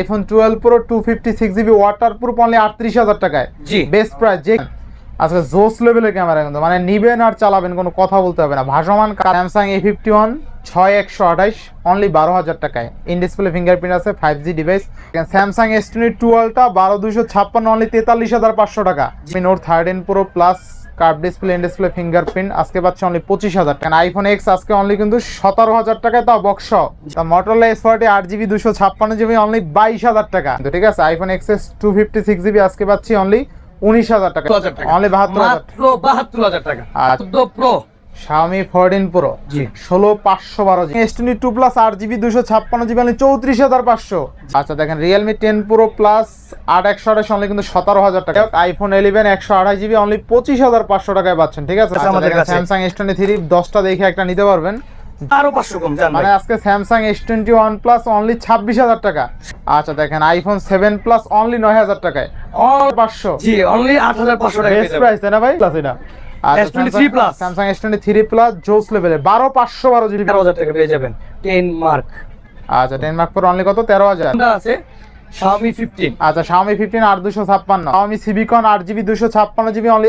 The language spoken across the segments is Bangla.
IPhone twelve Pro two fifty six GB waterproof only আটত্রিশ হাজার টাকায়। জি। বেস্ট প্রাইস যে আজকে জোস লেভেলের ক্যামেরা কিন্তু মানে নিবেন আর চালাবেন কোনো কথা বলতে হবে না। ভাসমান স্যামসাং এ ফিফটি ওয়ান ছয় একশো আঠাইশ অনলি বারো হাজার টাকায়। ইন ডিসপ্লে ফিঙ্গারপ্রিন্ট আছে five G device Samsung S twenty টুয়েলভটা বারো দুশো ছাপ্পান্ন অনলি তেতাল্লিশ হাজার পাঁচশো টাকা। Note thirteen Pro plus curve display display fingerprint আজকে পাচ্ছে অনলি পঁচিশ হাজার টাকা। আইফোন এক্স আজকে অনলি কিন্তু সতেরো হাজার টাকায় তাও বক্স তা মোটরলা এস ফোরটি আট জিবি দুশো ছাপ্পান্ন জিবি অনলি বাইশ হাজার টাকা। তো ঠিক আছে iPhone X S two fifty six GB আজকে পাচ্ছি অনলি উনিশ হাজার টাকা। অনলি বাহাত্তর হাজার বাহাত্তর হাজার টাকা। প্রো শাওমি ফোরটিন প্রো জি। ষোলো পাঁচশো বারো GB S twenty two plus আট জিবি দুশো ছাপ্পান্ন জিবি অনলি চৌত্রিশ হাজার পাঁচশো। আচ্ছা দেখেন প্রো প্লাস আট একশো আঠাশ অনলি কিন্তু সতেরো হাজার টাকা। আইফোন ইলেভেন একশো আঠাশ জিবি অনলি পঁচিশ হাজার পাঁচশো টাকায় পাচ্ছেন ঠিক আছে? আচ্ছা, আমাদের কাছে। টোয়েন্টি থ্রি দশটা দেখে একটা নিতে পারবেন। আরও পাঁচশো কম জান মানে আজকে টোয়েন্টি ওয়ান প্লাস অনলি ছাব্বিশ হাজার টাকা। আচ্ছা দেখেন আইফোন সেভেন প্লাস অনলি নয় হাজার টাকায়। পাঁচশো। জি অনলি আট হাজার পাঁচশো টাকা বেস্ট প্রাইস তাই না ভাই? প্লাস এটা S23 Samsung S twenty three plus জোস লেভেলে বারো পাঁচশো বারো জিবি তেরো হাজার টাকা পেয়ে যাবেন। টেন মার্ক আচ্ছা টেন মার্ক পর অনলি কত? তেরো হাজার। আছে? Xiaomi ফিফটিন আচ্ছা অনলি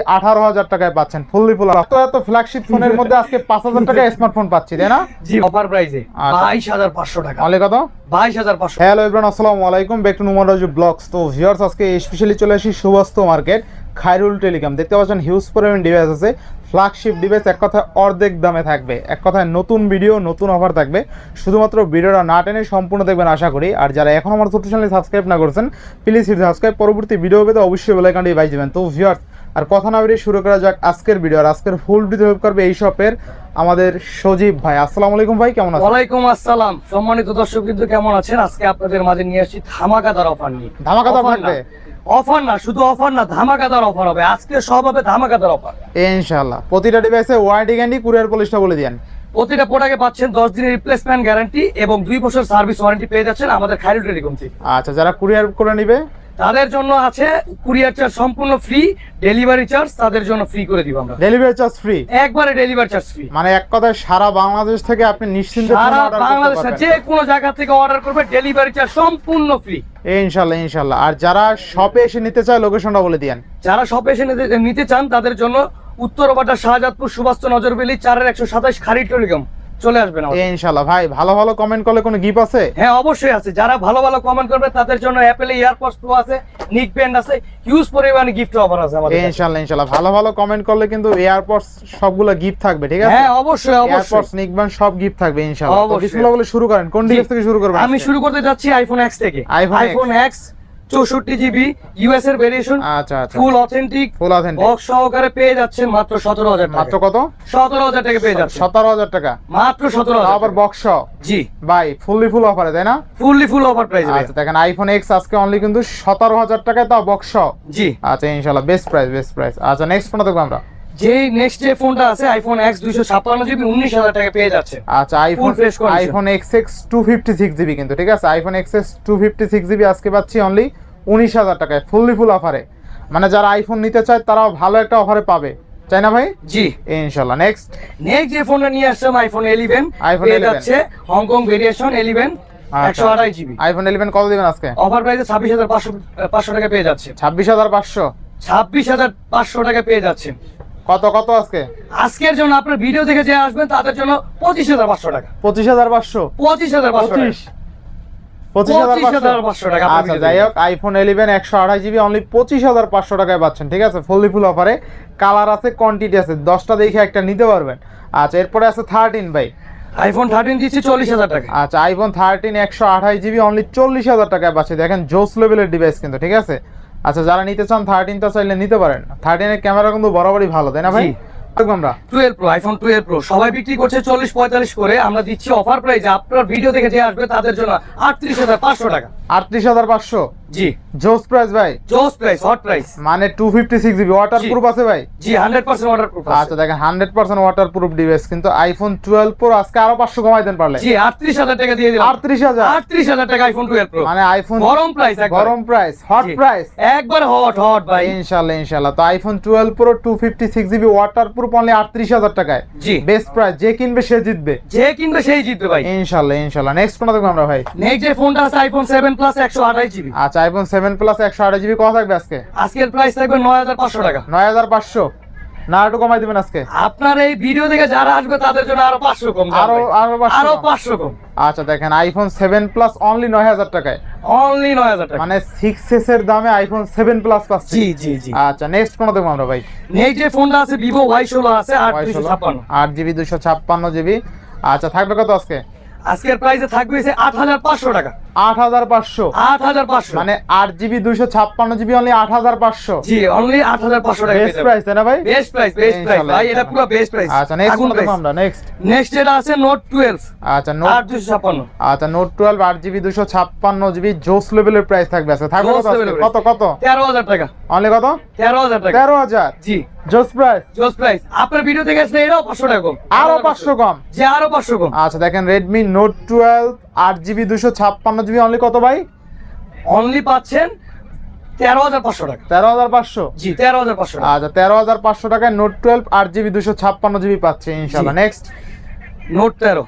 টাকায় পাচ্ছেন ফুললি ফুল এত এত ফ্ল্যাগশিপ ফোনের মধ্যে আজকে পাঁচ হাজার টাকায় স্মার্টফোন পাচ্ছি তাই না? জি অফার প্রাইসে আচ্ছা। বাইশ হাজার পাঁচশো টাকা। অনলি কত? বাইশ হাজার পাঁচশো। হ্যালো এভরিওয়ান আসসালামু আলাইকুম। Back to Numan Raju blogs তো ভিউয়ার্স আজকে স্পেশালি চলে আসি সুবাস্ত মার্কেট খায়রুল টেলিকম। দেখতে পাচ্ছেন হিউজ পরিমাণ ডিভাইস আছে। ফ্ল্যাগশিপ ডিভাইস এক কথায় অর্ধেক দামে থাকবে। এক কথায় নতুন ভিডিও নতুন অফার থাকবে। শুধুমাত্র ভিডিওটা না টেনে সম্পূর্ণ দেখবেন আশা করি। আর যারা এখন আমার ছোট্ট চ্যানেল সাবস্ক্রাইব না করছেন প্লিজ সাবস্ক্রাইব পরবর্তী ভিডিও পেতে অবশ্যই বেলাইকানটি বাই দেবেন। তো ভিউয়ার্স আর কথা না বেরিয়ে শুরু করা যাক আজকের ভিডিও আর আজকের ফুল ভিডিও হেল্প করবে এই শপের আমাদের সজীব ভাই। আসসালামু আলাইকুম ভাই কেমন আছেন? ওয়ালাইকুম আসসালাম। সম্মানিত দর্শক কিন্তু কেমন আছেন? আজকে আপনাদের মাঝে নিয়ে আসছি ধামাকাদার অফার নিয়ে। ধামাকাদার। থাকবে? অফার না শুধু অফার না ধামাকাদার অফার হবে। আজকে সব হবে ধামাকাদার অফার। ইনশাআল্লাহ। প্রতিটা ডিভাইসে ওয়ারেন্টি গ্যারান্টি কুরিয়ার পলিশটা বলে দিয়েন। প্রতিটা প্রোডাক্টে পাচ্ছেন দশ দিনের রিপ্লেসমেন্ট গ্যারান্টি এবং দুই বছর সার্ভিস ওয়ারেন্টি পেয়ে যাচ্ছেন আমাদের খাইরুল টেলিকম থেকে। আচ্ছা যারা কুরিয়ার করে নিবে তাদের জন্য আছে কুরিয়ার চার্জ সম্পূর্ণ ফ্রি ডেলিভারি চার্জ তাদের জন্য ফ্রি করে দিব আমরা। ডেলিভারি চার্জ ফ্রি একবারে ডেলিভারি চার্জ ফ্রি মানে এক কথায় সারা বাংলাদেশ থেকে আপনি নিশ্চিন্তে সারা বাংলাদেশে যে কোনো জায়গা থেকে অর্ডার করবে ডেলিভারি চার্জ সম্পূর্ণ ফ্রি ইনশাল্লাহ ইনশাল্লাহ। আর যারা শপে এসে নিতে চায় লোকেশনটা বলে দিয়েন। যারা শপে এসে নিতে- চান তাদের জন্য উত্তরবাটা শাহজাদপুর সুবাস্ত নজরবেলি চারের একশো সাতাশ খারিট চলে আসবেন ইনশাল্লাহ ভাই ভালো ভালো কমেন্ট করলে কোনো গিফট আছে? হ্যাঁ অবশ্যই আছে। যারা ভালো ভালো কমেন্ট করবে তাদের জন্য অ্যাপেল এয়ারপডস প্রো আছে নিক ব্যান্ড আছে হিউজ পরিমাণে গিফট অফার আছে আমাদের। ইনশাল্লাহ ইনশাল্লাহ ভালো ভালো কমেন্ট করলে কিন্তু এয়ারপডস সবগুলো গিফট থাকবে ঠিক আছে? হ্যাঁ অবশ্যই অবশ্যই। এয়ারপডস নিকবান সব গিফট থাকবে ইনশাল্লাহ তো বিসমিল্লাহ বলে শুরু করেন। কোন। ডিভাইস থেকে শুরু করবেন আমি শুরু করতে যাচ্ছি আইফোন এক্স থেকে। আইফোন এক্স চৌষট্টি জিবি ইউএস এর ভেরিয়েশন আচ্ছা full authentic full authentic box সহকারে পেয়ে যাচ্ছেন মাত্র সতেরো হাজার মাত্র কত? সতেরো হাজার টাকা পেয়ে যাচ্ছেন। সতেরো হাজার টাকা। মাত্র সতেরো আবার বক্স জি। ভাই ফুললি ফুল অফারে তাই না? ফুললি ফুল অফার প্রাইস আচ্ছা দেখেন আইফোন এক্স আজকে অনলি কিন্তু সতেরো হাজার টাকায় তাও বক্স জি। আচ্ছা ইনশাল্লাহ বেস্ট প্রাইস বেস্ট প্রাইস আচ্ছা নেক্সট ফোনটা দেখব আমরা। যে নেক্সট যে ফোনটা আছে আইফোন এক্স দুইশো ছাপ্পান্ন জিবি উনিশ হাজার টাকা পেয়ে যাচ্ছে। আচ্ছা iPhone. IPhone X X two fifty six GB কিন্তু ঠিক আছে? IPhone X X two fifty six GB আজকে পাচ্ছি অনলি উনিশ হাজার টাকায় ফুললি ফুল অফারে মানে যারা আইফোন নিতে চায় তারাও ভালো একটা অফারে পাবে। তাই না ভাই? জি। ইনশাল্লাহ নেক্সট নেক্সট যে ফোনটা নিয়ে আসলাম আইফোন ইলেভেন iPhone পেয়ে 11 যাচ্ছে হংকং ভেরিয়েশন ইলেভেন একশো আঠাশ জিবি আইফোন ইলেভেন কত দিবেন আজকে? অফার প্রাইসে ছাব্বিশ হাজার পাঁচশো পাঁচশো টাকা পেয়ে যাচ্ছে। ছাব্বিশ হাজার পাঁচশো? ছাব্বিশ হাজার পাঁচশো টাকা পেয়ে যাচ্ছেন কত কত আজকে? আজকের জন্য আপনার ভিডিও থেকে যে আসবেন তাদের জন্য পঁচিশ হাজার পাঁচশো টাকা। পঁচিশ হাজার পাঁচশো? পঁচিশ হাজার পাঁচশো পঁচিশ টাকা। পঁচিশ। হাজার 25,500 টাকা আচ্ছা যাই হোক আইফোন ইলেভেন একশো আঠাশ জিবি অনলি পঁচিশ হাজার পাঁচশো টাকায় পাচ্ছেন ঠিক আছে? ফুললি ফুল অফারে কালার আছে কোয়ান্টিটি আছে দশটা দেখে একটা নিতে পারবেন। আচ্ছা এরপরে আছে থার্টিন ভাই। আইফোন থার্টিন দিচ্ছি চল্লিশ হাজার টাকা। আচ্ছা আইফোন থার্টিন একশো আঠাশ জিবি অনলি চল্লিশ হাজার টাকায় পাচ্ছে। দেখেন জোস লেভেলের ডিভাইস কিন্তু ঠিক আছে? আচ্ছা যারা নিতে চান থার্টিনটা চাইলে নিতে পারেন। থার্টিনের ক্যামেরা কিন্তু বরাবরই ভালো তাই না ভাই? আমরা। Twelve pro iPhone twelve pro সবাই বিক্রি করছে চল্লিশ পঁয়তাল্লিশ করে আমরা দিচ্ছি অফার প্রাইস আপনার ভিডিও যে আসবে তাদের জন্য আটত্রিশ হাজার পাঁচশো টাকা। আটত্রিশ হাজার পাঁচশো। জি। জোস প্রাইস ভাই। জোস প্রাইস হট প্রাইস মানে two fifty six GB waterproof আছে ভাই? জি হান্ড্রেড পার্সেন্ট অর্ডার প্রুফ আচ্ছা দেখেন hundred percent waterproof device কিন্তু আইফোন টুয়েলভ প্রো আজকে আরও পাঁচশো কমাই দেন পারলে। জি আটত্রিশ হাজার টাকা দিয়ে দিলাম। আটত্রিশ হাজার। আটত্রিশ হাজার টাকা আইফোন টুয়েলভ প্রো মানে আইফোন গরম প্রাইস গরম প্রাইস হট প্রাইস একবার হট হট ভাই। ইনশাল্লাহ ইনশাল্লাহ তো iPhone twelve pro two fifty six GB waterproof only আটত্রিশ হাজার টাকায়। জি। বেস্ট প্রাইস যে কিনবে সে জিতবে। যে কিনবে সেই জিতবে ভাই। ইনশাল্লাহ ইনশাল্লাহ নেক্সট কোনটা দেখব আমরা ভাই। নেক্সট যে ফোনটা আছে আইফোন সেভেন প্লাস একশো আঠাশ জিবি আচ্ছা আইফোন সেভেন প্লাস একশো আঠাশ জিবি কত থাকবে আজকে? আজকের প্রাইস থাকবে নয় হাজার পাঁচশো টাকা। নয় হাজার পাঁচশো। না একটু কমাই দিবেন আজকে? আপনার এই ভিডিও থেকে যারা আসবে তাদের জন্য আরও পাঁচশো কম আরও আরও পাঁচশো আরও কম। পাঁচশো কম। আচ্ছা দেখেন আইফোন সেভেন প্লাস অনলি নয় হাজার টাকায়। অনলি নয় হাজার টাকা। মানে সিক্স এস এর দামে আইফোন সেভেন প্লাস পাচ্ছি। জি জি জি। আচ্ছা নেক্সট কোনটা দেখব আমরা ভাই? নেক্সট যে ফোনটা আছে ওয়াই ষোলো আছে আট দুশো ছাপ্পান্ন। আট জিবি দুশো ছাপ্পান্ন জিবি আচ্ছা থাকবে কত আজকে? আজকের প্রাইসে থাকবে আট হাজার পাঁচশো টাকা। আট হাজার পাঁচশো। আট হাজার পাঁচশো। মানে আট জিবি দুশো ছাপ্পান্ন জিবি অনলি আট হাজার পাঁচশো। জি অনলি আট হাজার পাঁচশো টাকা বেস্ট প্রাইস তাই না ভাই? বেস্ট প্রাইস বেস্ট প্রাইস ভাই এটা পুরো বেস্ট প্রাইস আচ্ছা নেক্সট কোনটা আমরা? নেক্সট নেক্সট যেটা আছে নোট আচ্ছা নোট আচ্ছা নোট টুয়েলভ আট জিবি দুশো ছাপ্পান্ন জিবি জোস লেভেলের প্রাইস থাকবে থাকবে কত কত কত? টাকা। অনলি টাকা। জি। জোস প্রাইস জোস প্রাইস আপনার ভিডিও থেকে আসলে এটাও পাঁচশো টাকা কম। আরও পাঁচশো কম। যে আরও পাঁচশো কম। আচ্ছা দেখেন রেডমি নোট টুয়েলভ আট জিবি দুশো ছাপ্পান্ন জিবি অনলি কত ভাই? অনলি পাচ্ছেন তেরো হাজার পাঁচশো টাকা। তেরো হাজার পাঁচশো? জি তেরো হাজার পাঁচশো আচ্ছা তেরো হাজার পাঁচশো টাকায় নোট টুয়েলভ আট জিবি দুশো ছাপ্পান্ন জিবি পাচ্ছে ইনশাল্লাহ নেক্সট নোট তেরো।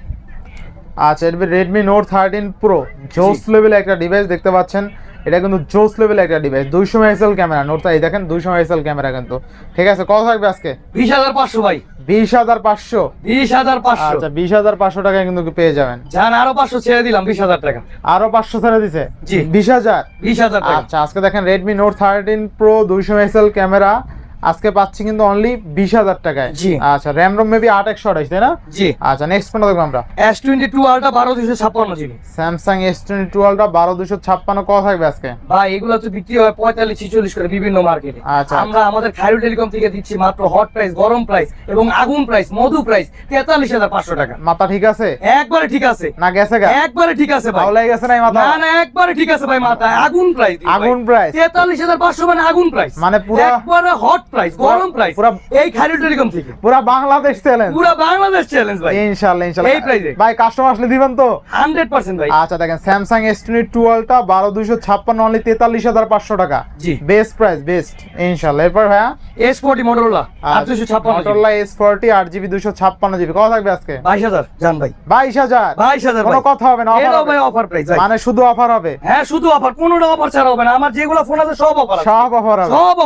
আচ্ছা এটা রেডমি নোট থার্টিন প্রো জোস লেভেলে একটা ডিভাইস দেখতে পাচ্ছেন। এটা কিন্তু জোস লেভেল একটা ডিভাইস দুইশো মেগাপিক্সেল ক্যামেরা নোট এই দেখেন দুইশো মেগাপিক্সেল ক্যামেরা কিন্তু। ঠিক আছে কত থাকবে আজকে? বিশ হাজার পাঁচশো ভাই। বিশ হাজার পাঁচশো? বিশ হাজার পাঁচশো। আচ্ছা বিশ হাজার পাঁচশো টাকায় কিন্তু পেয়ে যাবেন। যান আরও পাঁচশো ছেড়ে দিলাম বিশ হাজার টাকা। আরও পাঁচশো ছেড়ে দিছে? জি। বিশ হাজার? বিশ হাজার টাকা। আচ্ছা আজকে দেখেন রেডমি নোট থার্টিন প্রো দুইশো মেগাপিক্সেল ক্যামেরা আজকে পাচ্ছি কিন্তু অনলি বিশ হাজার টাকায়। আচ্ছা র্যাম রোম মেবি আট একশো আঠাশ তাই না? জি। আচ্ছা নেক্সট কোনটা দেখব আমরা। এস টোয়েন্টি টু আলটা বারো দুশো ছাপ্পান্ন জিবি। স্যামসাং এস টোয়েন্টি টুয়েলভটা বারো দুশো ছাপ্পান্ন কত থাকবে আজকে? ভাই এগুলো তো বিক্রি হয় পঁয়তাল্লিশ ছিচল্লিশ করে বিভিন্ন মার্কেটে আচ্ছা। আমরা আমাদের খায়রু টেলিকম থেকে দিচ্ছি মাত্র হট প্রাইস গরম প্রাইস এবং আগুন প্রাইস মধু প্রাইস তেতাল্লিশ হাজার পাঁচশো টাকা। মাথা ঠিক আছে? একবারে ঠিক আছে। না গেছে একবারে ঠিক আছে ভাই। ভালো গেছে নাই মাথা? না না একবারে ঠিক আছে ভাই মাথা। আগুন প্রাইস আগুন প্রাইস তেতাল্লিশ হাজার পাঁচশো মানে আগুন প্রাইস মানে পুরা- একবারে হট প্রাইস গরম প্রাইস পুরা- এই খায়রু টেলিকম থেকে। পুরা বাংলাদেশ চ্যালেঞ্জ পুরো বাংলাদেশ চ্যালেঞ্জ ভাই। ইনশাল্লাহ ইনশাল্লাহ এই price ভাই কাস্টমার আসলে দিবেন তো? হান্ড্রেড পার্সেন্ট ভাই। আচ্ছা দেখেন স্যামসাং এস টোয়েন্টি টুয়েলভটা বারো দুশো ছাপ্পান্ন অনলি তেতাল্লিশ হাজার পাঁচশো টাকা। জি। বেস্ট প্রাইস বেস্ট ইনশাল্লাহ এরপর ভাইয়া? এস ফোর্টি মোটরোলা আট দুশো ছাপ্পান্ন মোটরলা এস ফোরটি আট জিবি দুশো ছাপ্পান্ন জিবি কত থাকবে আজকে? বাইশ হাজার জান ভাই। বাইশ হাজার? কোনো কথা হবে না offer ভাই অফার প্রাইস মানে শুধু অফার হবে? হ্যাঁ শুধু অফার কোনোটা অফার ছাড়া হবে না। আমার যেগুলো ফোন আছে সব অফার সব অফার সব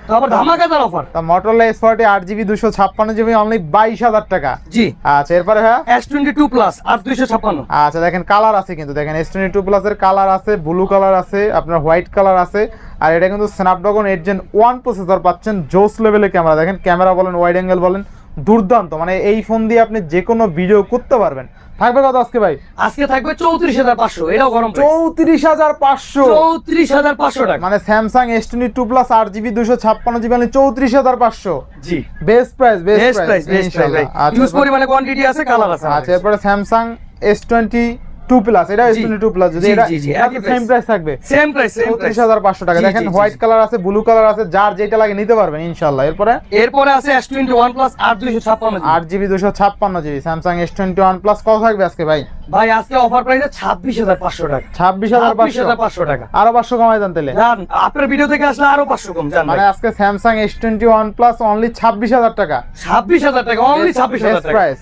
তো আবার ধামাকাদার অফার তা মোটরলা এস ফোরটি আট জিবি দুশো ছাপ্পান্ন জিবি অনলি বাইশ হাজার টাকা। জি। আচ্ছা এরপরে হ্যাঁ এস টোয়েন্টি টু প্লাস আর দুইশো ছাপ্পান্ন। আচ্ছা দেখেন কালার আছে কিন্তু দেখেন এস টোয়েন্টি টু প্লাসের কালার আছে ব্লু কালার আছে আপনার হোয়াইট কালার আছে আর এটা কিন্তু Snapdragon eight gen one processor পাচ্ছেন জোস লেভেলের ক্যামেরা দেখেন ক্যামেরা বলেন ওয়াইড অ্যাঙ্গেল বলেন দুর্দান্ত। মানে এই ফোন দিয়ে আপনি যে কোনো ভিডিও করতে পারবেন। থাকবে কত আজকে ভাই? আজকে থাকবে চৌত্রিশ হাজার পাঁচশো এটাও গরম চৌত্রিশ হাজার পাঁচশো। চৌত্রিশ হাজার পাঁচশো টাকা। মানে Samsung S twenty two plus আট জিবি দুশো ছাপ্পান্ন জিবি মানে চৌত্রিশ হাজার পাঁচশো। জি। Best price best price best price use পরিমাণে কোয়ান্টিটি আছে কালার আছে। আচ্ছা এরপরে Samsung S twenty two plus এটা এস টোয়েন্টি টু প্লাস যদি এটা জি, জি, একই সেম প্রাইস থাকবে। সেম প্রাইস সেম হাজার পাঁচশো টাকা। দেখেন হোয়াইট কালার আছে ব্লু কালার আছে যার যেটা লাগে নিতে পারবেন ইনশাল্লাহ এরপরে? এরপরে আছে এস টোয়েন্টি ওয়ান প্লাস আট দুইশো ছাপ্পান্ন আট জিবি দুশো ছাপ্পান্ন GB Samsung S twenty one plus কত থাকবে আজকে ভাই? ভাই আজকে অফার প্রাইস ছাব্বিশ হাজার পাঁচশো টাকা। ছাব্বিশ হাজার পাঁচশো? হাজার পাঁচশো টাকা। আরও পাঁচশো কমাই দেন তাহলে। জান আপনার ভিডিও থেকে আসলে আরও পাঁচশো কম জান মানে আজকে Samsung S twenty one plus only ছাব্বিশ হাজার টাকা। ছাব্বিশ হাজার টাকা অনলি ছাব্বিশ হাজার Best টাকা। প্রাইস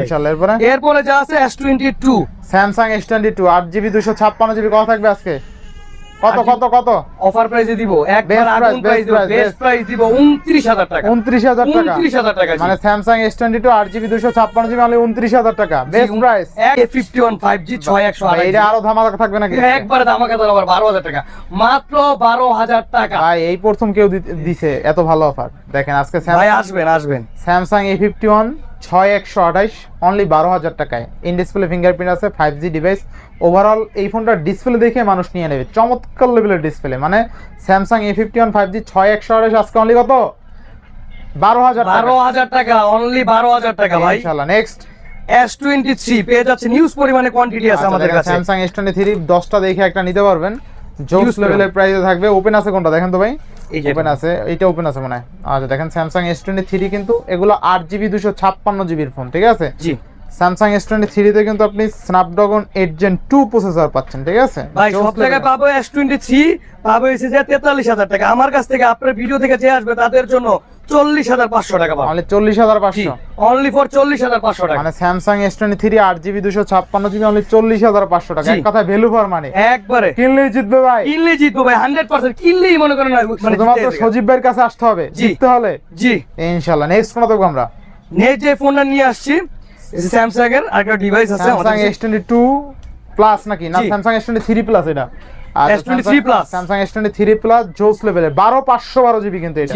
ইনশাল্লাহ এরপরে? এরপরে যা আছে S twenty two Samsung S twenty two আট জিবি দুশো ছাপ্পান্ন জিবি কত থাকবে আজকে? কত কত কত? অফার প্রাইসে দিব একবার আগুন প্রাইস দিব বেস্ট প্রাইস দিব উনত্রিশ হাজার টাকা। উনত্রিশ হাজার টাকা। উনত্রিশ হাজার টাকা মানে দুশো ছাপ্পান্ন জিবি অনলি উনত্রিশ হাজার টাকা। বেস্ট প্রাইস এক ফিফটি ওয়ান ফাইভ জি ছয় একশো আঠাশ এটা আরও ধামাকা থাকবে নাকি? একবারে ধামাকাদার আবার বারো হাজার টাকা। মাত্র বারো হাজার টাকা। ভাই এই প্রথম কেউ দিছে এত ভালো অফার দেখেন আজকে ভাই আসবেন আসবেন। স্যামসাং এ ফিফটি ওয়ান ছয় একশো আঠাইশ অনলি বারো হাজার টাকায়। ইন ডিসপ্লে ফিঙ্গারপ্রিন্ট আছে ফাইভ জি ডিভাইস ওভারঅল এই ফোনটার ডিসপ্লে দেখে মানুষ নিয়ে নেবে। চমৎকার লেভেলের ডিসপ্লে মানে Samsung A fifty one five G ছয় একশো আঠাইশ আজকে অনলি কত? বারো হাজার বারো হাজার টাকা অনলি বারো হাজার টাকা ভাই। ইনশাল্লাহ নেক্সট এস টোয়েন্টি থ্রি পেয়ে যাচ্ছে নিউজ পরিমাণে কোয়ান্টিটি আছে আমাদের কাছে। স্যামসাং এস টোয়েন্টি থ্রি দশটা দেখে একটা নিতে পারবেন। জোস লেভেলের প্রাইসে থাকবে। ওপেন আছে কোনটা? দেখেন তো ভাই। এই যে ওপেন আছে এইটা ওপেন আছে মনে হয়। আচ্ছা দেখেন স্যামসাং এস টোয়েন্টি থ্রি কিন্তু এগুলো আট জিবি দুশো ছাপ্পান্ন জিবির ফোন ঠিক আছে? জি। স্যামসাং এস টোয়েন্টি থ্রিতে কিন্তু আপনি Snapdragon eight gen two processor পাচ্ছেন ঠিক আছে? ভাই সব জায়গায় পাবো এস টোয়েন্টি থ্রি পাবো এসে যে তেতাল্লিশ হাজার টাকা। আমার কাছ থেকে আপনার ভিডিও থেকে যে আসবে তাদের জন্য চল্লিশ হাজার পাঁচশো টাকা মানে চল্লিশ হাজার পাঁচশো। অনলি ফর চল্লিশ হাজার পাঁচশো টাকা। মানে স্যামসাং এস টোয়েন্টি থ্রি আট জিবি দুশো ছাপ্পান্ন জিবি অনলি চল্লিশ হাজার পাঁচশো টাকা। জি। এক কথা ভ্যালু ফর মানে একবারে। কিনলেই জিতবে ভাই। কিনলে জিতবো ভাই হান্ড্রেড পার্সেন্ট কিনলেই করেন শুধুমাত্র সজীব ভাইয়ের কাছে আসতে হবে। জি। জিততে হলে। জি। ইনশাল্লাহ নেক্সট কোন দেখব আমরা। নেক্সট যে ফোনটা নিয়ে আসছি স্যামসাং এর আরেকটা ডিভাইস আছে স্যামসাং কাছে। এস টোয়েন্টি টু প্লাস নাকি? না Samsung S twenty three plus এটা। S23 Plus। Samsung S twenty three plus জোস লেভেলের বারো পাঁচশো বারো জিবি কিন্তু এটা।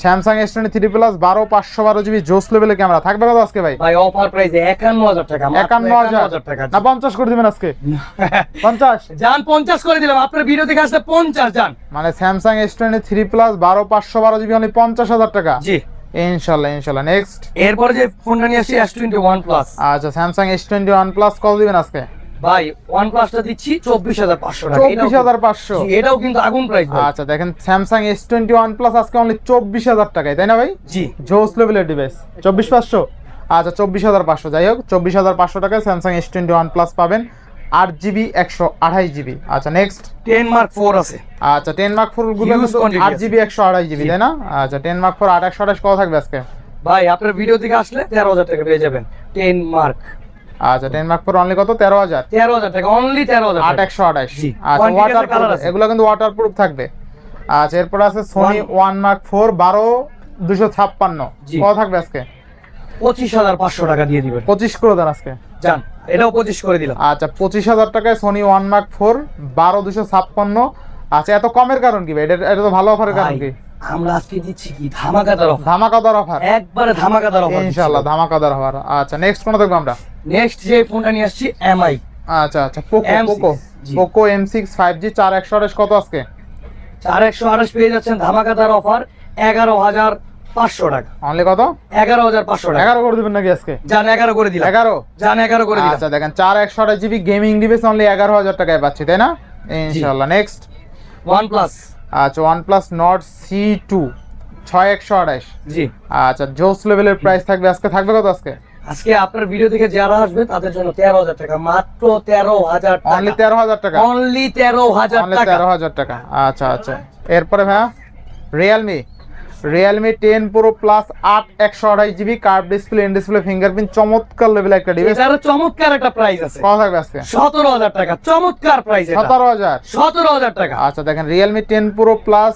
Samsung S twenty three plus বারো পাঁচশো বারো জিবি জোস লেভেলের ক্যামেরা থাকবে কত আজকে ভাই? ভাই অফার প্রাইস একান্ন হাজার টাকা একান্ন হাজার। টাকা। না পঞ্চাশ করে দিবেন আজকে। পঞ্চাশ? যান পঞ্চাশ করে দিলাম। আপনার ভিডিও থেকে আসলে পঞ্চাশ যান। মানে Samsung S twenty three plus বারো পাঁচশো বারো জিবি অনলি পঞ্চাশ হাজার টাকা। জি। ইনশাল্লাহ ইনশাল্লাহ। নেক্সট এরপরে যে ফোনটা নিয়ে আসছি এস টোয়েন্টি ওয়ান প্লাস আচ্ছা Samsung S twenty one plus কত দিবেন আজকে। ভাই ওয়ান প্লাসটা দিচ্ছি চব্বিশ হাজার পাঁচশো টাকা। চব্বিশ হাজার পাঁচশো। এটাও কিন্তু আগুন প্রাইস আচ্ছা দেখেন Samsung S twenty one plus আজকে অনলি চব্বিশ হাজার টাকায় তাই না ভাই? জি। জোস লেভেলের ডিভাইস চব্বিশ পাঁচশো? আচ্ছা চব্বিশ হাজার পাঁচশো। যাই হোক চব্বিশ হাজার পাঁচশো টাকায় Samsung S twenty one plus পাবেন। আট জিবি একশো আঠাইশ জিবি আচ্ছা নেক্সট টেন মার্ক ফোর আছে। আচ্ছা টেন মার্ক ফোরগুলো আট জিবি একশো আঠাইশ জিবি তাই না? আচ্ছা টেন মার্ক ফোর আট একশো আঠাশ কত থাকবে আজকে? ভাই আপনার ভিডিও থেকে আসলে তেরো হাজার টাকা পেয়ে যাবেন। টেন মার্ক আচ্ছা টেন মার্ক ফোর অনলি কত? তেরো হাজার। তেরো হাজার টাকা অনলি তেরো হাজার আট টাকা। একশো আঠাশ। জি। আচ্ছা Quantity ওয়াটার colour এগুলো কিন্তু থাকবে। আচ্ছা এরপর আছে Sony One- one mark four বারো দুশো ছাপ্পান্ন। জি। কত থাকবে আজকে? পঁচিশ হাজার পাঁচশো টাকা দিয়ে দিবেন। পঁচিশ করে দেন আজকে। যান এটাও পঁচিশ করে দিলাম। আচ্ছা পঁচিশ হাজার টাকায় সোনি ওয়ান মার্ক ফোর বারো দুশো ছাপ্পান্ন। আচ্ছা এত কমের কারণ কি ভাই? এটা এটা তো ভালো অফারের কারণ কি? আমরা আজকে দিচ্ছি কি? ধামাকাদার অফার ধামাকাদার অফার একবারে ধামাকাদার অফার ইনশাল্লাহ ধামাকাদার অফার আচ্ছা নেক্সট দেখব আমরা। নেক্সট যে ফোনটা নিয়ে আসছি এমআই আচ্ছা আচ্ছা Poco Poco Poco M six five G চার একশো আঠাশ কত আজকে? চার একশো আঠাশ পেয়ে যাচ্ছেন ধামাকাদার অফার এগারো হাজার পাঁচশো টাকা। অনলি কত? এগারো হাজার পাঁচশো টাকা। এগারো করে দিবেন নাকি আজকে? করে দিলাম। করে দিলাম। আচ্ছা দেখেন চার একশো আঠাশ জিবি গেমিং ডিভাইস অনলি এগারো হাজার টাকায় পাচ্ছি তাই না? ইনশাল্লাহ নেক্সট ওয়ান প্লাস আচ্ছা one plus Nord C two ছয় একশো আড়াইশ। জি। আচ্ছা জোস লেভেলের প্রাইস থাকবে আজকে থাকবে কত আজকে? আজকে আপনার ভিডিও থেকে যারা আসবে তাদের জন্য তেরো হাজার টাকা মাত্র তেরো হাজার অনলি তেরো হাজার টাকা? অনলি তেরো হাজার তেরো হাজার টাকা আচ্ছা আচ্ছা। এরপরে ভাইয়া Realme Realme ten pro plus আট একশো আঠাশ GB curve display in display fingerprint চমৎকার লেভেল একটা ডিভাইস এটারও চমৎকার একটা প্রাইস আছে। কত থাকবে আজকে? সতেরো হাজার টাকা চমৎকার প্রাইস সতেরো হাজার? সতেরো হাজার টাকা। আচ্ছা দেখেন রিয়েলমি টেন প্রো প্লাস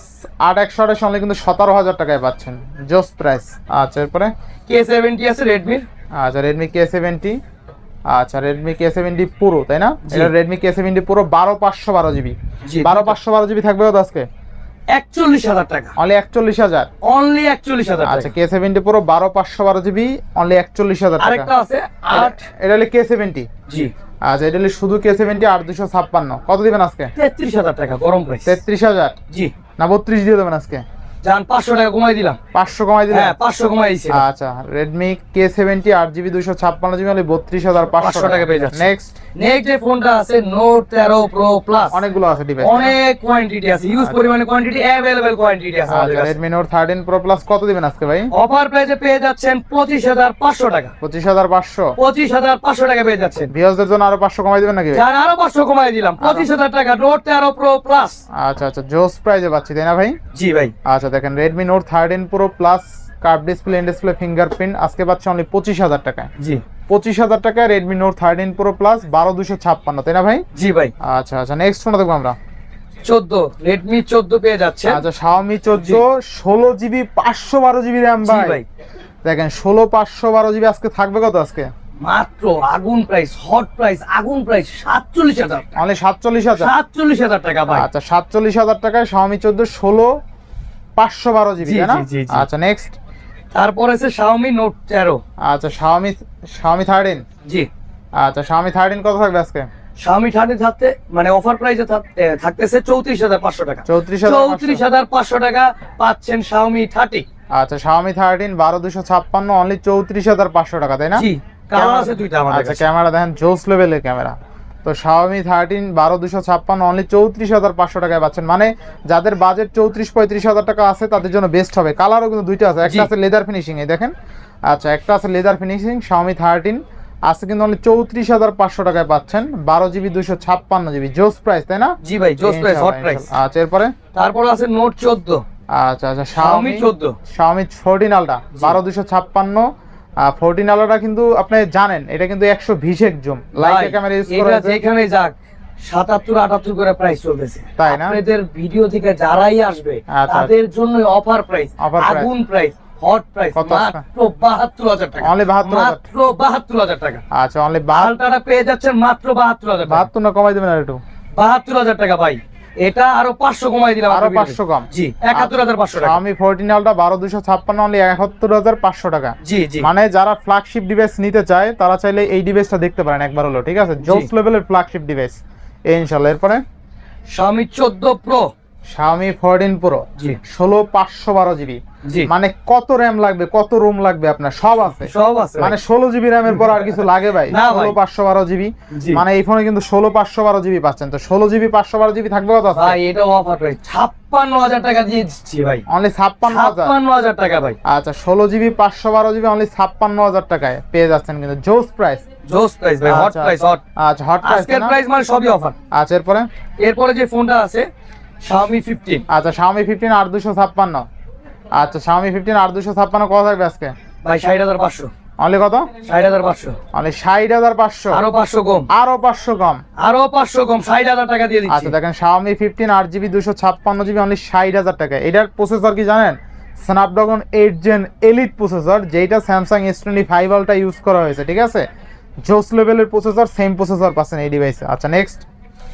আট একশো আঠাশ অনলি কিন্তু সতেরো হাজার টাকায় পাচ্ছেন জোস প্রাইস আচ্ছা এরপরে? কে সেভেন্টি আছে রেডমির আচ্ছা রেডমি কে সেভেন্টি আচ্ছা রেডমি কে সেভেন্টি পুরো তাই না? এটা রেডমি কে সেভেন্টি পুরো বারো পাঁচশো বারো জিবি বারো পাঁচশো বারো জিবি থাকবে আজকে? একচল্লিশ হাজার টাকা। অনলি একচল্লিশ হাজার? অনলি একচল্লিশ হাজার আচ্ছা কে সেভেন্টি পুরো বারো পাঁচশো বারো জিবি অনলি একচল্লিশ হাজার আরেকটা আছে আট। এটা হলে কে সেভেন্টি জি। আচ্ছা এটা হলে শুধু কে সেভেন্টি আট দুশো ছাপ্পান্ন। কত দিবেন আজকে? তেত্রিশ হাজার টাকা গরম প্রাইস তেত্রিশ হাজার? জি। না বত্রিশ দিয়ে দেবেন আজকে। যান পাঁচশো টাকা কমাই দিলাম। পাঁচশো কমাই দিলেন? হ্যাঁ পাঁচশো কমাই দিছি আচ্ছা 500 টাকা পেয়ে যাচ্ছে। নেক্সট নেক্সট যে ফোনটা আছে নোট তেরো প্রো প্লাস অনেকগুলো আছে ডিভাইস অনেক কোয়ান্টিটি আছে ইউজ পরিমাণে কোয়ান্টিটি অ্যাভেলেবেল কোয়ান্টিটি আছে আমাদের আচ্ছা কাছে। Redmi note thirteen pro plus কত দিবেন আজকে ভাই? অফার প্রাইসে পেয়ে যাচ্ছেন পঁচিশ হাজার পাঁচশো টাকা। পঁচিশ হাজার পাঁচশো? পঁচিশ হাজার পাঁচশো টাকা পেয়ে যাচ্ছেন। জন্য আরও পাঁচশো কমাই দিবেন নাকি? আরও পাঁচশো কমাই দিলাম। পঁচিশ হাজার টাকা নোট তেরো প্রো প্লাস আচ্ছা আচ্ছা জোস প্রাইজে পাচ্ছি তাই না ভাই? জি ভাই। আচ্ছা দেখেন Redmi note thirteen pro plus curve display display fingerprint আজকে পাচ্ছি অনলি পঁচিশ হাজার টাকায়। জি। পঁচিশ হাজার টাকায় Redmi note thirteen pro plus বারো দুশো ছাপ্পান্ন তাই না ভাই? জি ভাই। আচ্ছা আচ্ছা নেক্সট ফোনটা দেখব আমরা। চোদ্দ রেডমি চোদ্দ পেয়ে যাচ্ছে। আচ্ছা শাওমি চোদ্দ ষোলো জিবি পাঁচশো বারো জিবি র্যাম ভাই। দেখেন ষোলো পাঁচশো বারো জিবি আজকে থাকবে কত আজকে? মাত্র আগুন প্রাইস হট প্রাইস আগুন প্রাইস সাতচল্লিশ হাজার সাতচল্লিশ হাজার। সাতচল্লিশ হাজার টাকা ভাই। আচ্ছা সাতচল্লিশ হাজার টাকায় শাওমি চোদ্দ ষোলো পাঁচশো বারো জিবি। আচ্ছা নেক্সট তারপর আছে শাওমি নোট তেরো। আচ্ছা শাওমি শাওমি থার্টিন জি। আচ্ছা শাওমি থার্টিন কত থাকবে আজকে? শাওমি থার্টি থাকতে মানে অফার প্রাইসে থাকতেছে চৌত্রিশ হাজার পাঁচশো টাকা। চৌত্রিশ চৌত্রিশ হাজার পাঁচশো টাকা পাচ্ছেন শাওমি থার্টি আচ্ছা শাওমি থার্টিন বারো দুশো ছাপ্পান্ন অনলি চৌত্রিশ হাজার পাঁচশো টাকা তাই না? জি কালার আছে দুইটা আচ্ছা ক্যামেরা দেখেন জোস লেভেলের ক্যামেরা। তো শাওমি থার্টিন বারো দুশো ছাপ্পান্ন অনলি চৌত্রিশ হাজার পাঁচশো টাকায় পাচ্ছেন। মানে যাদের বাজেট চৌত্রিশ পঁয়ত্রিশ হাজার টাকা আছে তাদের জন্য বেস্ট হবে। কালারও কিন্তু দুইটা আছে একটা আছে লেদার ফিনিশিং এ দেখেন। আচ্ছা একটা আছে লেদার ফিনিশিং শাওমি থার্টিন আজকে কিন্তু অনলি চৌত্রিশ হাজার পাঁচশো টাকায় পাচ্ছেন। বারো জিবি দুশো ছাপ্পান্ন জিবি জোস প্রাইস তাই না? জি ভাই জোস প্রাইস হট প্রাইস আচ্ছা এরপরে? তারপর আছে নোট চোদ্দ। আচ্ছা আচ্ছা শাওমি চোদ্দ। শাওমি ফোরটিন আলটা বারো দুশো ছাপ্পান্ন ফোরটিন আলটা কিন্তু আপনি জানেন এটা কিন্তু একশো ভিসেক জুম। লাইট ক্যামেরা ইউজ করা যেখানে যাক সাতাত্তর আটাত্তর করে প্রাইস চলতেছে। তাই না? আপনাদের ভিডিও থেকে যারাই আসবে আচ্ছা। তাদের জন্য অফার প্রাইস। আগুন প্রাইস হট প্রাইস মাত্র বাহাত্তর হাজার টাকা। Only 72,000 মাত্র বাহাত্তর হাজার টাকা। আচ্ছা অনলি বাহাত্তর আলটাটা পেয়ে যাচ্ছেন মাত্র বাহাত্তর হাজার বাহাত্তর না কমাই দেবেন আর একটু। বাহাত্তর হাজার টাকা ভাই। এটা আরও পাঁচশো কমাই দিলাম আরও পাঁচশো কম। জি একাত্তর হাজার পাঁচশো টাকা। আমি ফোরটিন আলটা বারো দুশো ছাপ্পান্ন অনলি একাত্তর হাজার পাঁচশো টাকা। জি জি। মানে যারা ফ্ল্যাগশিপ ডিভাইস নিতে চায় তারা চাইলে এই ডিভাইসটা দেখতে পারেন একবার হলো ঠিক আছে? জোস লেভেলের ফ্ল্যাগশিপ ডিভাইস এই ইনশাল্লাহ এরপরে? স্বামী চোদ্দ প্রো স্বামী ফোরটিন প্রো জি। ষোলো পাঁচশো বারো জিবি মানে কত র্যাম লাগবে কত রুম লাগবে আপনার? সব আছে। সব আছে। মানে ষোলো জিবি র্যামের পর আর কিছু লাগে ভাই? ষোলো পাঁচশো বারো জিবি মানে এই ফোনে কিন্তু ষোলো পাঁচশো বারো জিবি পাচ্ছেন। তো ষোলো জিবি পাঁচশো বারো জিবি থাকবে কত ভাই এটা অফার ছাপ্পান্ন হাজার টাকা দিয়ে দিচ্ছি ভাই। অনলি ছাপ্পান্ন হাজার? ছাপ্পান্ন হাজার টাকা ভাই। আচ্ছা ষোলো জিবি পাঁচশো বারো জিবি অনলি ছাপ্পান্ন হাজার টাকায় পেয়ে যাচ্ছেন কিন্তু। জোস প্রাইস জোস প্রাইস ভাই হট আচ্ছা, প্রাইস হট আচ্ছা হট প্রাইস আজকের প্রাইস মানে সবই অফার আচ্ছা এরপরে? এরপরে যে ফোনটা আছে Xiaomi 15 আচ্ছা দুশো ছাপ্পান্ন। আচ্ছা ফিফটিন আট দুশো ছাপ্পান্ন কত থাকবে আজকে? ভাই ষাট হাজার পাঁচশো। অনলি কত? ষাট হাজার পাঁচশো। অনলি ষাট হাজার পাঁচশো। আরও পাঁচশো কম। আরও পাঁচশো কম। আরও পাঁচশো কম ষাট হাজার টাকা দিয়ে দিচ্ছি। আচ্ছা দেখেন আট জিবি দুশো ছাপ্পান্ন জিবি অনলি ষাট হাজার টাকা। এটার প্রসেসর কি জানেন? Snapdragon eight gen elite processor যেটা টোয়েন্টি ফাইভ আলটা ইউজ করা হয়েছে ঠিক আছে? জোস লেভেলের প্রসেসর সেম প্রসেসর পাচ্ছেন এই ডিভাইসে আচ্ছা next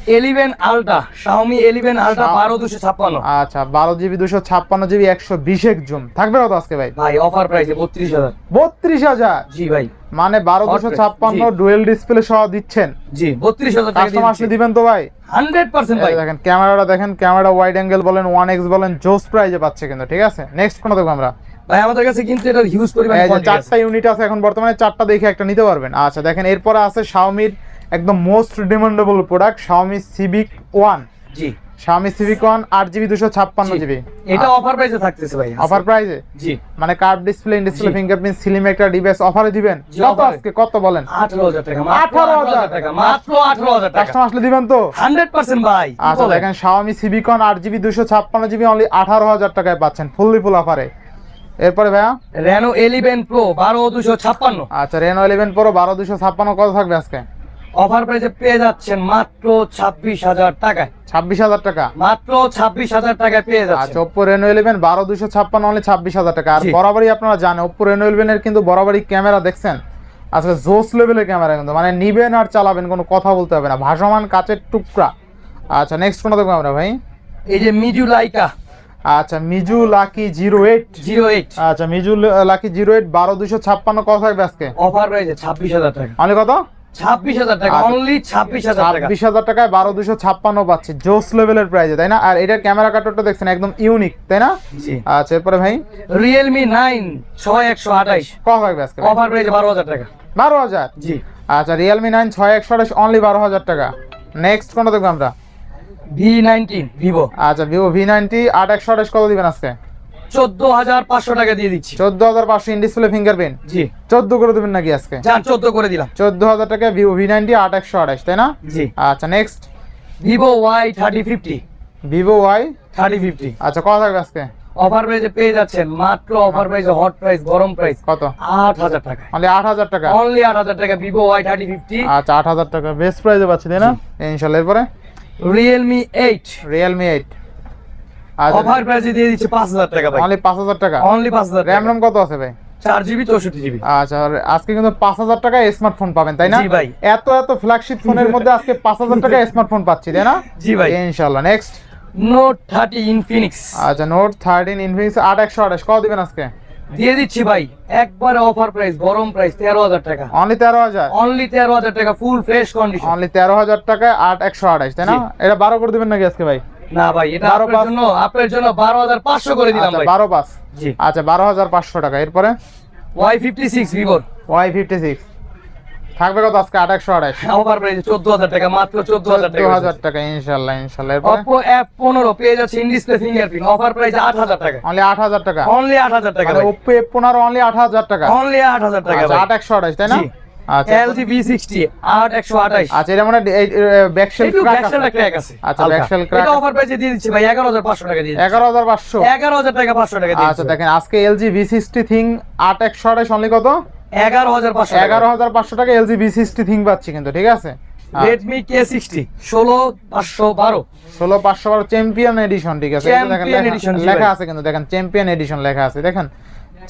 eleven ultra Xiaomi eleven ultra Xiaomi- বারো দুশো ছাপ্পান্ন। আচ্ছা বারো জিবি দুশো ছাপ্পান্ন জিবি একশো বিশেক জুম। থাকবে কত আজকে ভাই? ভাই অফার প্রাইসে বত্রিশ হাজার। বত্রিশ হাজার? জি ভাই। মানে বারো Hot দুশো ছাপ্পান্ন ডুয়েল ডিসপ্লে সহ দিচ্ছেন। জি বত্রিশ হাজার টাকা কাস্টমার আসলে দিবেন তো ভাই? হান্ড্রেড পার্সেন্ট ভাই। দেখেন ক্যামেরাটা দেখেন ক্যামেরা ওয়াইড অ্যাঙ্গেল বলেন ওয়ান এক্স বলেন জোস প্রাইজে পাচ্ছে কিন্তু ঠিক আছে? নেক্সট কোন দেখব আমরা? ভাই আমাদের কাছে কিন্তু এটা হিউজ পরিমাণ। চারটা ইউনিট আছে এখন বর্তমানে চারটা দেখে একটা নিতে পারবেন। আচ্ছা দেখেন এরপরে আছে শাওমির একদম most demandable product Xiaomi civic one জি। শাওমি সিভিক ওয়ান আট জিবি দুশো ছাপ্পান্ন জিবি এটা অফার প্রাইসে থাকতেছে ভাই অফার প্রাইজে জি। মানে কার্ড ডিসপ্লে। ফিঙ্গারপ্রিন্ট সিলিম একটা ডিভাইস অফারে দিবেন? কত আজকে? কত বলেন? আঠারো হাজার টাকা 18,000 টাকা মাত্র আঠারো হাজার টাকা। কাস্টমার আসলে দিবেন তো? হান্ড্রেড পার্সেন্ট ভাই কি আচ্ছা? দেখেন শাওমি সিভিকন আট জিবি দুশো ছাপ্পান্ন জিবি অনলি আঠারো হাজার টাকায় পাচ্ছেন ফুললি ফুল অফারে এরপরে ভাইয়া? রেনো এলিভেন প্রো বারো দুশো ছাপ্পান্ন। আচ্ছা রেনো ইলেভেন প্রো বারো দুশো ছাপ্পান্ন কত থাকবে আজকে? অফার প্রাইসে পেয়ে যাচ্ছেন মাত্র ছাব্বিশ হাজার টাকায়। ছাব্বিশ হাজার টাকা? মাত্র ছাব্বিশ হাজার টাকায় পেয়ে আচ্ছা যাচ্ছেন ওপ্পো রেনো ইলেভেন বারো দুশো ছাপ্পান্ন অনলি ছাব্বিশ হাজার টাকা। আর বরাবরই আপনারা জানেন ওপ্পো রেনো ইলেভেনের কিন্তু বরাবরই ক্যামেরা দেখছেন। আজকে জোস লেভেলের ক্যামেরা কিন্তু মানে নিবেন আর চালাবেন কোনো কথা বলতে হবে না। ভাসমান কাচের টুকরা। আচ্ছা নেক্সট কোনো দেখব আমরা ভাই? এই যে মিজু লাইকা। আচ্ছা Meizu lucky zero eight. Zero eight. আচ্ছা মিজু লাকি জিরো এইট বারো দুশো ছাপ্পান্ন কত থাকবে আজকে? অফার প্রাইসে ছাব্বিশ হাজার টাকা। অনলি কত? ছাব্বিশ হাজার টাকা আচ্ছা। অনলি ছাব্বিশ হাজার ছাব্বিশ হাজার টাকায় বারো দুশো ছাপ্পান্ন পাচ্ছি। জোস লেভেলের প্রাইজে তাই না? আর এটার ক্যামেরা কাটারটা দেখছেন একদম ইউনিক তাই না? আচ্ছা এরপরে ভাই? রিয়েলমি নাইন ছয় একশো আঠাইশ বারো হাজার টাকা। বারো হাজার? জি। আচ্ছা রিয়েলমি নাইন ছয় একশো আঠাশ অনলি বারো হাজার টাকা। নেক্সট কোনটা দেখব আমরা? ভি নাইনটিন ভিভো আচ্ছা ভিভো ভি নাইনটি আট একশো আঠাশ কত দিবেন আজকে? চোদ্দ হাজার পাঁচশো টাকা দিয়ে দিচ্ছি। চোদ্দ হাজার পাঁচশো ইন ডিসপ্লে ফিঙ্গারপ্রিন্ট জি। চোদ্দ করে দেবেন নাকি আজকে? যান চোদ্দ করে দিলাম। চোদ্দ হাজার টাকা ভিভো ভি নাইনটি আট একশো আঠাশ তাই না? জি। আচ্ছা next Vivo Y thirty fifty Vivo Y thirty fifty আচ্ছা কত থাকবে আজকে? অফার প্রাইসে পেয়ে যাচ্ছেন মাত্র অফার প্রাইসে হট প্রাইস গরম প্রাইস কত? আট হাজার টাকা। অনলি আট হাজার টাকা? অনলি আট হাজার টাকা ভিভো ওয়াই থার্টি ফিফটি আচ্ছা আট হাজার টাকা বেস্ট প্রাইসে পাচ্ছি তাই না? ইনশাল্লাহ এরপরে? Realme eight Realme eight offer প্রাইসে দিয়ে দিচ্ছে পাঁচ হাজার টাকা ভাই। অনলি পাঁচ হাজার টাকা? অনলি পাঁচ হাজার র্যাম রম কত আছে ভাই? চার জিবি চৌষট্টি জিবি আচ্ছা আজকে কিন্তু পাঁচ হাজার টাকায় স্মার্টফোন পাবেন তাই না? জি ভাই। এত এত ফ্ল্যাগশিপ ফোনের মধ্যে আজকে পাঁচ হাজার টাকায় স্মার্টফোন পাচ্ছি তাই না? জি ভাই। ইনশাল্লাহ নেক্সট নোট থার্টি ইনফিনিক্স আচ্ছা নোট থার্টিন ইনফিনিক্স আট একশো আঠাশ কত দিবেন আজকে? দিয়ে দিচ্ছি ভাই একবারে অফার প্রাইস গরম প্রাইস তেরো হাজার টাকা। অনলি তেরো হাজার? অনলি তেরো হাজার টাকা ফুল ফ্রেশ কন্ডিশন অনলি তেরো হাজার টাকায় আট একশো আঠাশ তাই না? এটা বারো করে দিবেন নাকি আজকে ভাই? না ভাই এটা আপনার জন্য আপনার জন্য বারো হাজার পাঁচশো করে দিলাম আচ্ছা ভাই। জি। আচ্ছা টাকা। এরপরে? থাকবে কত আজকে? আট একশো আঠাশ। অফার প্রাইসে চোদ্দ হাজার টাকা মাত্র চোদ্দ হাজার চোদ্দ টাকা হাজার টাকা ইনশাল্লাহ ইনশাল্লাহ। এরপরে? এফ পনেরো পেয়ে যাচ্ছে in display fingerprint offer price আট হাজার টাকা। অনলি আট হাজার টাকা? অনলি আট হাজার টাকা মানে অনলি আট হাজার টাকা। অনলি আট হাজার টাকা আচ্ছা, তাই না? জি। আচ্ছা এলজি ভি সিক্সটি আট একশো আঠাশ। আচ্ছা এটা মানে ব্যাকশেল ক্র্যাক আছে। আচ্ছা, হালকা। backshell এটা অফার প্রাইসে দিয়ে দিচ্ছি ভাই এগারো হাজার পাঁচশো টাকা দিয়ে দিয়ে আচ্ছা দেখেন আজকে এলজি ভি সিক্সটি থিং আট একশো আঠাশ অনলি কত? এগারো হাজার পাঁচশো এগারো হাজার পাঁচশো টাকা এলজি ভি সিক্সটি থিং পাচ্ছি কিন্তু ঠিক আছে? রেডমি কে সিক্সটি ষোলো পাঁচশো বারো। ষোলো পাঁচশো বারো চ্যাম্পিয়ন এডিশন ঠিক আছে? দেখেন লেখা-। আছে কিন্তু দেখেন চ্যাম্পিয়ন এডিশন লেখা আছে। দেখেন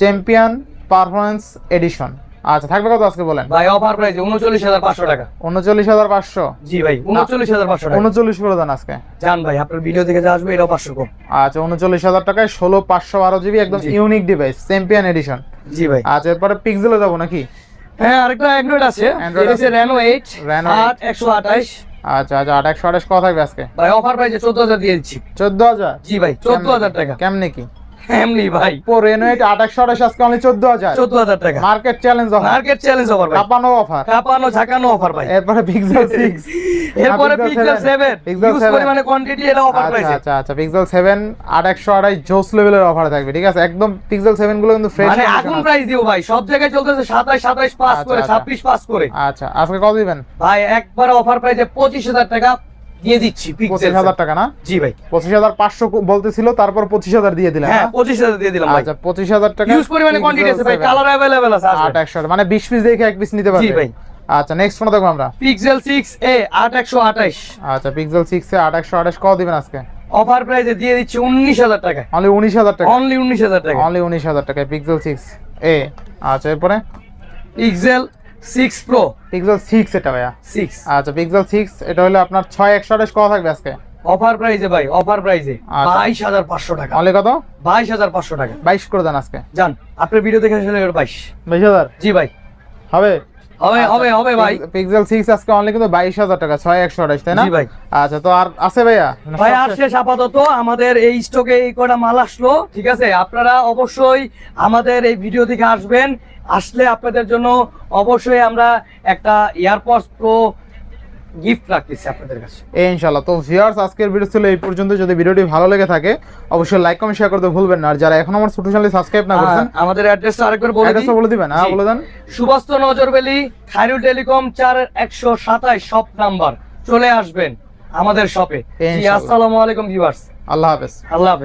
চ্যাম্পিয়ন পারফরমেন্স এডিশন আচ্ছা থাকবে কত আজকে বলেন? ভাই অফার প্রাইসে উনচল্লিশ হাজার পাঁচশো টাকা। উনচল্লিশ হাজার পাঁচশো? জি ভাই উনচল্লিশ হাজার পাঁচশো টাকা। উনচল্লিশ করে দেন আজকে। জান ভাই আপনার ভিডিও থেকে যা আসবে এটাও পাঁচশো কম। আচ্ছা টাকায় জিবি একদম ইউনিক ডিভাইস চ্যাম্পিয়ন এডিশন জি ভাই। আচ্ছা এরপরে পিক্সেলে যাব নাকি? হ্যাঁ আরেকটা অ্যান্ড্রয়েড আছে। এটা হচ্ছে রেনো এইট Reno আট একশো আঠাশ। আচ্ছা আচ্ছা আট একশো আঠাশ কত থাকবে আজকে? ভাই অফার প্রাইসে চোদ্দ হাজার দিয়ে দিচ্ছি। চোদ্দ হাজার? জি ভাই চোদ্দ হাজার টাকা। কেমনে কি? এমনি ভাই। পো রেনো একশো আঠাশ আজকে অনলি চোদ্দ হাজার। চোদ্দ হাজার টাকা। Market challenge offer market challenge offer ভাই। কাপানো অফার কাপানো ঝাঁকানো অফার ভাই। এরপরে পিক্সেল সিক্স এরপরে Pixel seven Pixel use seven পরিমাণে কোয়ান্টিটি এটা অফার আচ্ছা আচ্ছা আচ্ছা পিক্সেল সেভেন আট একশো আড়াই জোস লেভেলের অফার থাকবে ঠিক আছে? একদম পিক্সেল সেভেনগুলো কিন্তু ফ্রেশ মানে আগুন প্রাইস দিও ভাই। সব জায়গায় চলতেছে সাতাশ সাতাশ পাস আচ্ছা, করে আচ্ছা। ছাব্বিশ পাস করে। আচ্ছা আজকে কত দিবেন? ভাই একবার অফার প্রাইসে পঁচিশ হাজার টাকা। দিয়ে দিচ্ছি পঁচিশ হাজার টাকা না? জি ভাই। পঁচিশ হাজার পাঁচশো বলতেছিল তারপর পঁচিশ হাজার দিয়ে দিলেন হ্যাঁ পঁচিশ হাজার দিয়ে দিলাম আচ্ছা পঁচিশ হাজার টাকা ইউজ পরিমাণে কোয়ান্টিটি আছে ভাই কালার অ্যাভেলেবেল আছে আট একশো মানে বিশ পিস দেখে এক পিস নিতে পারবে। জি ভাই। আচ্ছা নেক্সট কোনটা দেখব আমরা। পিক্সেল সিক্স এ আট একশো আঠাশ। আচ্ছা পিক্সেল সিক্স এ আট একশো আঠাশ কত দিবেন আজকে? অফার প্রাইসে দিয়ে দিচ্ছি উনিশ হাজার টাকা। অনলি উনিশ হাজার টাকা? অনলি উনিশ হাজার টাকা। অনলি উনিশ হাজার টাকা পিক্সেল সিক্স এ আচ্ছা এরপরে? Pixel six pro Pixel six এটা ভাইয়া। সিক্স আচ্ছা পিক্সেল সিক্স এটা হলো আপনার ছয় একশো আঠাশ কত থাকবে আজকে? অফার প্রাইসে ভাই অফার হাজার পাঁচশো টাকা। অনলি কত? বাইশ হাজার পাঁচশো টাকা। বাইশ করে দেন আজকে। জান আপনার ভিডিও দেখে আসলে বাইশ। বাইশ হাজার? জি ভাই। হবে? হবে আচ্ছা, হবে হবে ভাই। পিক্সেল সিক্স আজকে অনলি কিন্তু বাইশ হাজার টাকা ছয় একশো আঠাশ তাই না? জি ভাই। আচ্ছা তো আর আছে ভাইয়া? না ভাই আর শেষ? শেষ আপাতত আমাদের এই স্টকে এই কটা মাল আসলো ঠিক আছে? আপনারা অবশ্যই আমাদের এই ভিডিও থেকে আসবেন। আসলে আপনাদের জন্য অবশ্যই আমরা একটা এয়ারপডস প্রো গিফট রাখতেছি আপনাদের কাছে। এই ইনশাল্লাহ তো ভিউয়ার্স আজকের ভিডিও ছিল এই পর্যন্ত। যদি ভিডিওটি ভালো লেগে থাকে অবশ্যই লাইক কমেন্ট শেয়ার করতে ভুলবেন না। আর যারা এখন আমার ছোট চ্যানেল সাবস্ক্রাইব না করছেন আর আমাদের অ্যাড্রেসটা আরেকবার বলে দিই। বলে দিবেন। হ্যাঁ বলে দেন। সুবাস্ত নজরবেলি খায়রুল টেলিকম চার একশো সাতাশ শপ নাম্বার চলে আসবেন আমাদের শপে জি আসসালামু আলাইকুম ভিউয়ার্স আল্লাহ হাফেজ। আল্লাহ হাফেজ।